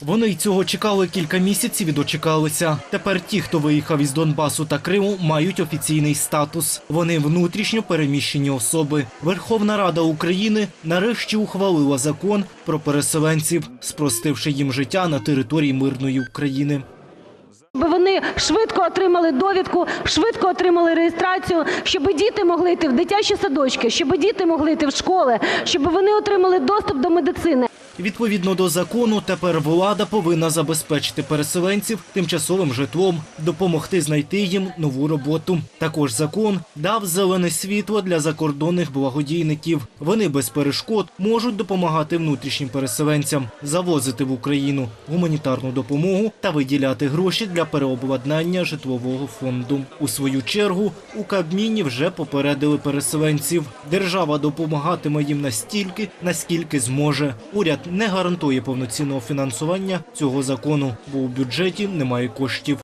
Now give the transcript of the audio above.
Вони й цього чекали кілька місяців і дочекалися. Тепер ті, хто виїхав із Донбасу та Криму, мають офіційний статус. Вони внутрішньо переміщені особи. Верховна Рада України нарешті ухвалила закон про переселенців, спростивши їм життя на території мирної України. Щоб вони швидко отримали довідку, швидко отримали реєстрацію, щоб діти могли йти в дитячі садочки, щоб діти могли йти в школи, щоб вони отримали доступ до медицини. Відповідно до закону, тепер влада повинна забезпечити переселенців тимчасовим житлом, допомогти знайти їм нову роботу. Також закон дав зелене світло для закордонних благодійників. Вони без перешкод можуть допомагати внутрішнім переселенцям, завозити в Україну гуманітарну допомогу та виділяти гроші для переобладнання житлового фонду. У свою чергу у Кабміні вже попередили переселенців. Держава допомагатиме їм настільки, наскільки зможе. Уряд не гарантує повноцінного фінансування цього закону, бо у бюджеті немає коштів.